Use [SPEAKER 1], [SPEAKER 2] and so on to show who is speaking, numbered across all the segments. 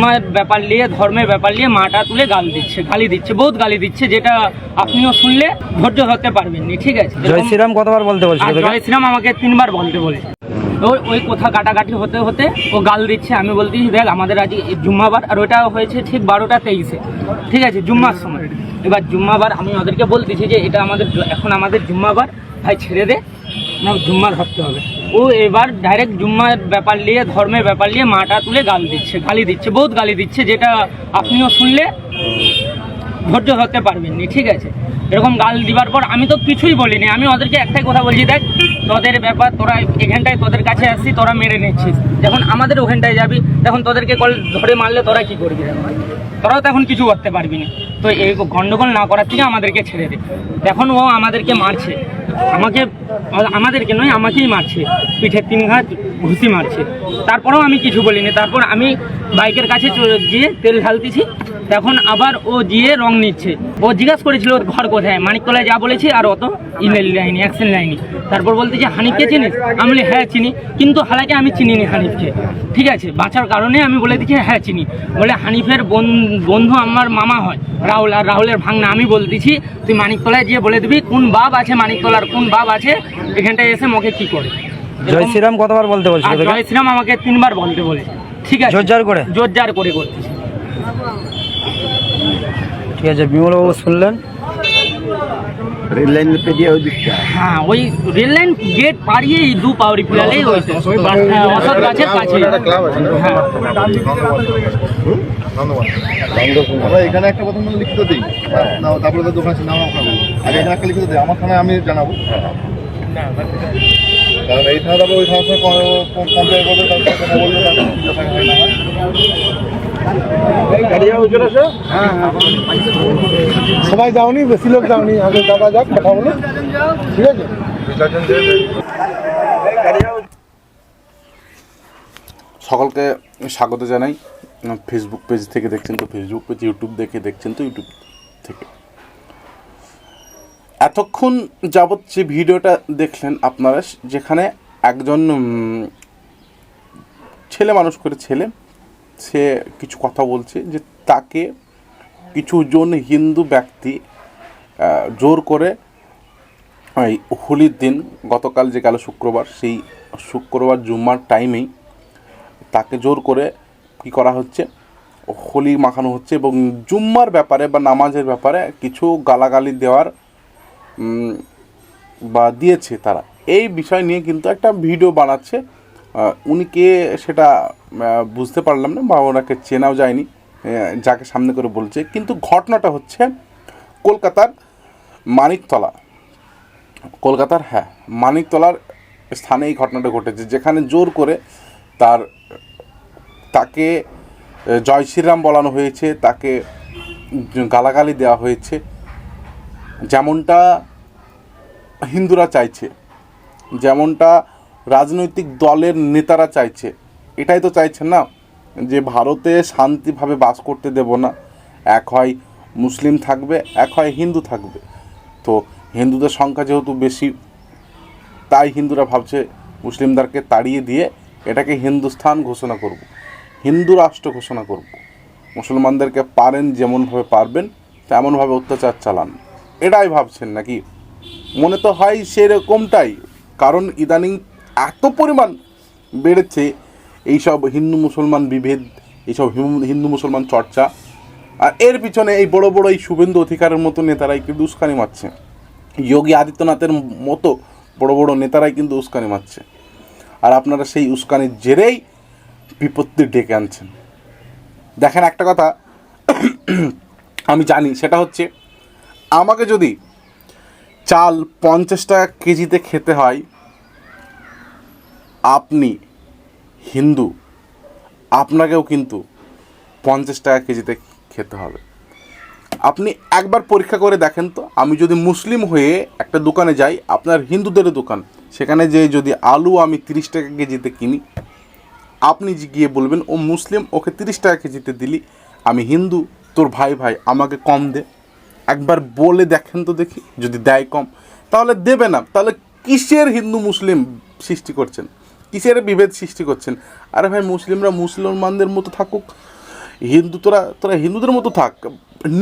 [SPEAKER 1] জুম্মার ব্যাপার নিয়ে ধর্মের ব্যাপার নিয়ে মাটা তুলে গাল দিচ্ছে গালি দিচ্ছে বহুত গালি দিচ্ছে যেটা আপনিও শুনলে ধৈর্য ধরতে পারবেন না ঠিক আছে?
[SPEAKER 2] জয় শ্রীরাম কতবার বলতে বলছিল
[SPEAKER 1] আর জয় শ্রীরাম আমাকে তিনবার বলতে বলেছে। ওই ওই কথা কাটাকাটি হতে হতে ও গাল দিচ্ছে আমি বলতেছি দেখ আমাদের আজ জুম্মাবার আর ওটা হয়েছে ঠিক বারোটা তেইশে। ঠিক আছে জুম্মার সময়। এবার জুম্মাবার আমি ওদেরকে বলতেছি যে এটা আমাদের এখন আমাদের জুম্মাবার ভাই ছেড়ে দে না জুম্মা ধরতে হবে। ও এবার ডাইরেক্ট জুম্মার ব্যাপার নিয়ে, ধর্মের ব্যাপার নিয়ে মাটা তুলে গাল দিচ্ছে, গালি দিচ্ছে, বহুত গালি দিচ্ছে, যেটা আপনিও শুনলে ধৈর্য ধরতে পারবেন না, ঠিক আছে? এরকম গাল দিবার পর আমি তো কিছুই বলিনি, আমি ওদেরকে একটাই কথা বলছি, দেখ, তোদের ব্যাপার, তোরা এখানটায় তোদের কাছে আসছি, তোরা মেরে নিচ্ছিস। যখন আমাদের ওখানটায় যাবি, তখন তোদেরকে কল ধরে মারলে তোরা কি করবি? তোরাও তখন কিছু করতে পারবি না। তো এই গন্ডগোল না করার থেকে আমাদেরকে ছেড়ে দে। এখন ও আমাদেরকে মারছে। আমাকে, আমাদেরকে নয়, আমাকেই মারছে। পিঠে তিন ঘাট ঘুষি মারছে। তারপরেও আমি কিছু বলিনি। তারপর আমি বাইকের কাছে গিয়ে তেল ঢালতেছি। তখন আবার ও গিয়ে রং নিচ্ছে। ও জিজ্ঞাসা করেছিল ওর ঘর কোথায়? মানিকতলায় যা বলেছি আর অত ইমেল লাইনি অ্যাকশন লাইনি তারপর বলতে যে হানিফকে চিনিস? আমি বলি হ্যাঁ চিনি। কিন্তু হালাকে আমি চিনিনি হানিফকে। ঠিক আছে বাঁচার কারণে আমি বলে দিচ্ছি হ্যাঁ চিনি। বলে হানিফের বন- বন্ধু আমার মামা হয় রাহুল আর রাহুলের ভাঙনা আমি বলতেছি তুই মানিকতলায় গিয়ে বলে দিবি কোন বাপ আছে মানিকতলার কোন বাপ আছে এখানটায় এসে মোকে কি করে?
[SPEAKER 2] জয় শ্রীরাম কতবার বলতে বলছিল
[SPEAKER 1] আর জয় শ্রীরাম আমাকে তিনবার বলতে বলে ঠিক আছে
[SPEAKER 2] জোরজার করে?
[SPEAKER 1] জোরজার করে করতেছি
[SPEAKER 2] ঠিক আছে বিমলবাবু শুনলেন?
[SPEAKER 3] রেল লাইন পেরিয়ে ওই দিকটা।
[SPEAKER 1] হ্যাঁ ওই রেল লাইন গেট পাড়িয়েই দু পাউরি ফিরালেই হয়েছে। হ্যাঁ, গাছের কাছে হ্যাঁ
[SPEAKER 3] আমরা এখানে একটা প্রথম লিখিত দিই। না তারপরে তো দোকান আছে নাম আপনার আগে এখানে একটা লিখিত দিই। আমার থানায় আমি জানাব। কারণ এই থানা ওই কম্পেয়ার করবে তার সাথে কথা বলবে ব্যাপার হয় না। হয়।
[SPEAKER 4] সবাই যাওনি বেশি লোক যাওনি। আগে দাদা যাক কথা বলে ঠিক আছে?
[SPEAKER 5] সকলকে স্বাগত জানাই। ফেসবুক পেজ থেকে দেখছেন তো ফেসবুক পেজ ইউটিউব দেখে দেখছেন তো ইউটিউব থেকে। এতক্ষণ যাবৎ যে ভিডিওটা দেখলেন আপনারা, যেখানে একজন ছেলে মানুষ করে ছেলে, সে কিছু কথা বলছে যে তাকে কিছু জন হিন্দু ব্যক্তি জোর করে এই হোলির দিন, গতকাল যে গেল শুক্রবার, সেই শুক্রবার জুম্মার টাইমেই তাকে জোর করে কি করা হচ্ছে, হোলি মাখানো হচ্ছে এবং জুম্মার ব্যাপারে বা নামাজের ব্যাপারে কিছু গালাগালি দেওয়ার বা দিয়েছে তারা। এই বিষয় নিয়ে কিন্তু একটা ভিডিও বানাচ্ছে। উনি কে সেটা বুঝতে পারলাম না বা ওনাকে চেনাও যায়নি যাকে সামনে করে বলছে। কিন্তু ঘটনাটা হচ্ছে কলকাতার মানিকতলা। কলকাতার হ্যাঁ মানিকতলার স্থানে এই ঘটনাটা ঘটেছে, যেখানে জোর করে তার, তাকে জয় শ্রীরাম বলানো হয়েছে, তাকে গালাগালি দেওয়া হয়েছে। যেমনটা হিন্দুরা চাইছে, যেমনটা রাজনৈতিক দলের নেতারা চাইছে। এটাই তো চাইছেন না যে ভারতে শান্তিভাবে বাস করতে দেব না। এক হয় মুসলিম থাকবে, এক হয় হিন্দু থাকবে। তো হিন্দুদের সংখ্যা যেহেতু বেশি, তাই হিন্দুরা ভাবছে মুসলিমদেরকে তাড়িয়ে দিয়ে এটাকে হিন্দুস্থান ঘোষণা করব, হিন্দু রাষ্ট্র ঘোষণা করব। মুসলমানদেরকে পারেন যেমনভাবে পারবেন, তেমনভাবে অত্যাচার চালান। এটাই ভাবছেন নাকি? মনে তো হয় সেরকমটাই। কারণ ইদানিং এত পরিমাণ বেড়েছে এইসব হিন্দু মুসলমান বিভেদ, এইসব হিন্দু- মুসলমান চর্চা। আর এর পিছনে এই বড় বড় এই শুভেন্দু অধিকারের মতো নেতারাই কিন্তু উস্কানি মারছে। যোগী আদিত্যনাথের মতো বড় বড় নেতারাই কিন্তু উস্কানি মারছে। আর আপনারা সেই উস্কানির জেরেই বিপত্তি ডেকে আনছেন। দেখেন একটা কথা, আমি জানি, সেটা হচ্ছে, আমাকে যদি চাল পঞ্চাশ টাকা কেজিতে খেতে হয়। আপনি হিন্দু, আপনাকেও কিন্তু পঞ্চাশ টাকা কেজিতে খেতে হবে। আপনি একবার পরীক্ষা করে দেখেন তো, আমি যদি মুসলিম হয়ে একটা দোকানে যাই, আপনার হিন্দুদের দোকান, সেখানে যে যদি আলু আমি তিরিশ টাকা কেজিতে কিনি, আপনি গিয়ে বলবেন, ও মুসলিম, ওকে তিরিশ টাকা কেজিতে দিলি, আমি হিন্দু, তোর ভাই ভাই আমাকে কম দে। একবার বলে দেখেন তো দেখি, যদি দেয় কম। তাহলে দেবে না। তাহলে কিসের হিন্দু মুসলিম সৃষ্টি করছেন? কিসের বিভেদ সৃষ্টি করছেন? আরে ভাই, মুসলিমরা মুসলমানদের মতো থাকুক। হিন্দু তোরা তোরা হিন্দুদের মতো থাক।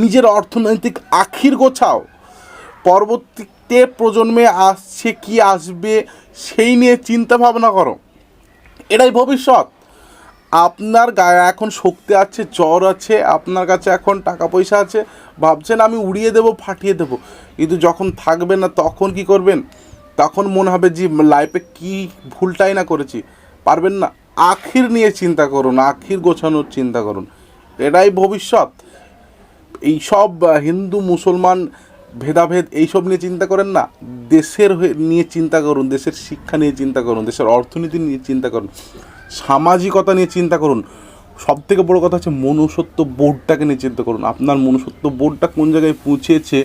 [SPEAKER 5] নিজের অর্থনৈতিক আখির গোছাও। পরবর্তীতে প্রজন্মে আসছে কি আসবে, সেই নিয়ে চিন্তা ভাবনা করো। এটাই ভবিষ্যৎ। আপনার গায়ে এখন শক্তি আছে, জ্বর আছে, আপনার কাছে এখন টাকা পয়সা আছে, ভাবছেন আমি উড়িয়ে দেবো, ফাটিয়ে দেবো। কিন্তু যখন থাকবে না, তখন কি করবেন? তখন মনে হবে যে লাইফে কি ভুলটাই না করেছি। পারবেন না? আখির নিয়ে চিন্তা করুন, আখির গোছানোর চিন্তা করুন। এটাই ভবিষ্যৎ। এই সব হিন্দু, মুসলমান ভেদাভেদ, এইসব নিয়ে চিন্তা করেন না। দেশের নিয়ে চিন্তা করুন, দেশের শিক্ষা নিয়ে চিন্তা করুন, দেশের অর্থনীতি নিয়ে চিন্তা করুন। সামাজিকতা নিয়ে চিন্তা করুন। সব থেকে বড় কথা হচ্ছে মনুষ্যত্ব বোর্ডটাকে নিয়ে চিন্তা করুন। আপনার মনুষ্যত্ব বোর্ডটা কোন জায়গায় পৌঁছেছে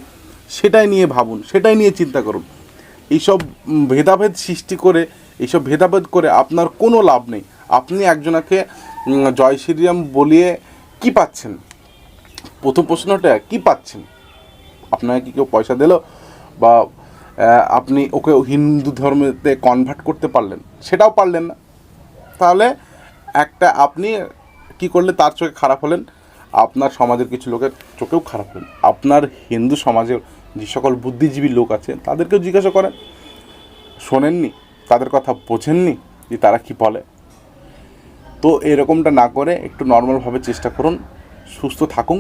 [SPEAKER 5] সেটাই নিয়ে ভাবুন, সেটাই নিয়ে চিন্তা করুন। এইসব ভেদাভেদ সৃষ্টি করে, এইসব ভেদাভেদ করে আপনার কোনো লাভ নেই। আপনি একজনাকে জয় শ্রীরাম বলিয়ে কি পাচ্ছেন? প্রথম প্রশ্নটা, কি পাচ্ছেন? আপনাকে কি কেউ পয়সা দিল? বা আপনি ওকে হিন্দু ধর্মেতে কনভার্ট করতে পারলেন? সেটাও পারলেন না। তাহলে একটা আপনি কি করলে তার চোখে খারাপ হলেন? আপনার সমাজের কিছু লোকের চোখেও খারাপ হলেন। আপনার হিন্দু সমাজের যে সকল বুদ্ধিজীবী লোক আছে, তাদেরকেও জিজ্ঞাসা করেন। শোনেননি, তাদের কথা বোঝেননি যে তারা কি বলে। তো এরকমটা না করে একটু নর্মালভাবে চেষ্টা করুন, সুস্থ থাকুন।